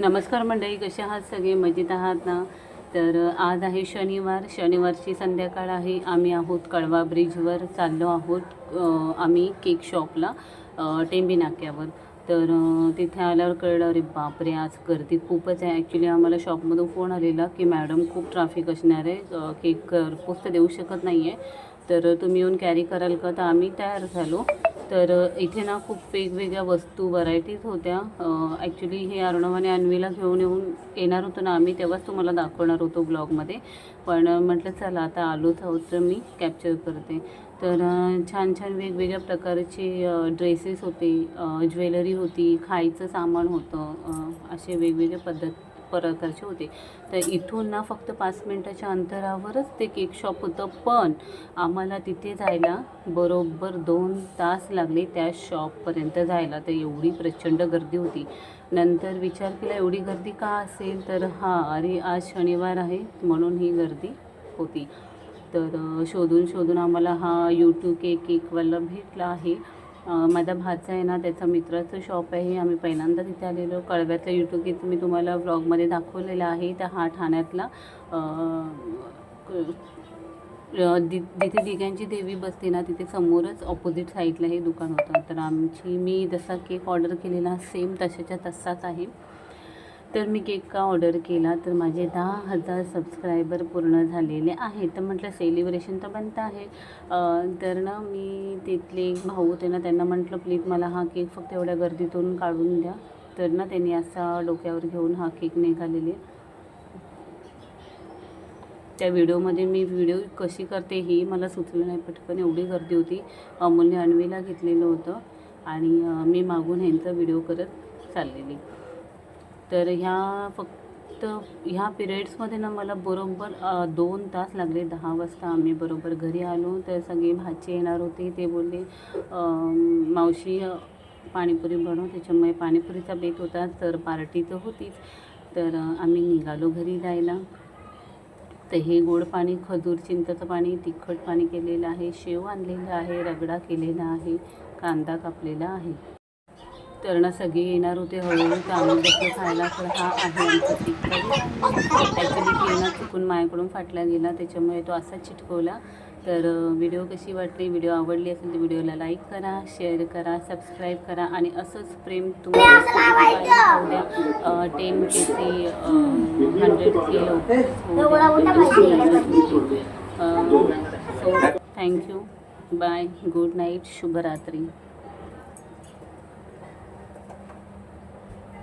नमस्कार मंडळी कसे आहात सगळे? मजेत आहात ना? तर आज आहे शनिवार. शनिवारची संध्याकाळ आहे. आम्ही आहोत कळवा ब्रिजवर. चाललो आहोत आम्ही केक शॉपला टेंबी नाक्यावर. तर तिथे आल्यावर कळलं अरे बापरे! आज गर्दी खूपच आहे. ॲक्च्युली आम्हाला शॉपमधून फोन आलेला की मॅडम खूप ट्रॅफिक असणार आहे. केक घरपोच तर देऊ शकत नाही आहे तर तुम्ही येऊन कॅरी कराल का? तर आम्ही तयार झालो. तर इथे ना खूप वेगवेगळ्या वस्तू व्हरायटीज होत्या. ॲक्च्युली हे अर्णव आणि अन्वीला घेऊन येऊन येणार होतो ना आम्ही तेव्हाच तुम्हाला दाखवणार होतो ब्लॉगमध्ये. पण म्हटलं चला आता आलोच आहोत तर मी कॅप्चर करते. तर छान छान वेगवेगळ्या प्रकारचे ड्रेसेस होते ज्वेलरी होती खायचं सामान होतं असे वेगवेगळ्या पद्धत प्रकारचे होते. तर इथून ना फक्त पाच मिनटाच्या अंतरावरच ते केक शॉप होतं. पण आम्हाला तिथे जायला बरोबर दोन तास लागले त्या शॉपपर्यंत जायला. तर एवढी प्रचंड गर्दी होती. नंतर विचार केला एवढी गर्दी का असेल? तर हां अरे आज शनिवार आहे म्हणून ही गर्दी होती. तर शोधून शोधून आम्हाला हा यूट्यूब केक केकवाला भेटला आहे. माझ्या माझा भाचा आहे ना त्याचा मित्राचं शॉप आहे. आम्ही पहिल्यांदा तिथे आलेलो. कळव्यातला यूट्यूब केक मी तुम्हाला ब्लॉगमध्ये दाखवलेला आहे. तर हा ठाण्यातला क- दि तिथे दिघ्यांची देवी बसते ना तिथे समोरच ऑपोजिट साईडला हे दुकान होतं. तर आमची मी जसा केक ऑर्डर केलेला सेम तशाच्या तसाच आहे. तर मी केक का ऑर्डर केला? तर माझे दहा हजार सबस्क्रायबर पूर्ण झालेले आहेत. तर म्हटलं सेलिब्रेशन तर बनत आहे. तर ना मी तिथले एक भाऊ होते ना त्यांना म्हटलं प्लीज मला हा केक फक्त एवढ्या गर्दीतून काढून द्या. तर ना त्यांनी असा डोक्यावर घेऊन हा केक निघालेले. त्या व्हिडिओमध्ये मी व्हिडिओ कशी करते ही मला सुचलं नाही पटकन. एवढी गर्दी होती. अमूल्य अन्वीला घेतलेलं होतं. आणि मी मागून ह्यांचा व्हिडिओ करत चाललेली. तर ह्या फक्त ह्या पिरियड्समध्ये ना मला बरोबर दोन तास लागले. दहा वाजता आम्ही बरोबर घरी आलो. तर सगळे भाची येणार होती. ते बोलले मावशी पाणीपुरी बनव. त्याच्यामुळे पाणीपुरीचा बेत होता. तर पार्टी तर होतीच. तर आम्ही निघालो घरी जायला. तर हे गोड पाणी खजूर चिंताचं पाणी तिखट पाणी केलेलं आहे. शेव आणलेलं आहे. रगडा केलेला आहे. कांदा कापलेला आहे. तर ना सगळे येणार होते हळूहळू तर आम्ही बसलो खायला तर हा आहे आमचा तिखट ॲक्च्युली पेना चुकून माझ्याकडून फाटला गेला त्याच्यामुळे तो असाच चिटकवला. तर व्हिडिओ कशी वाटली व्हिडिओ आवडली असेल तर व्हिडिओला लाईक करा शेअर करा सबस्क्राईब करा आणि असंच प्रेम तुम्हाला ten K see hundred K so thank you bye good night शुभरात्री.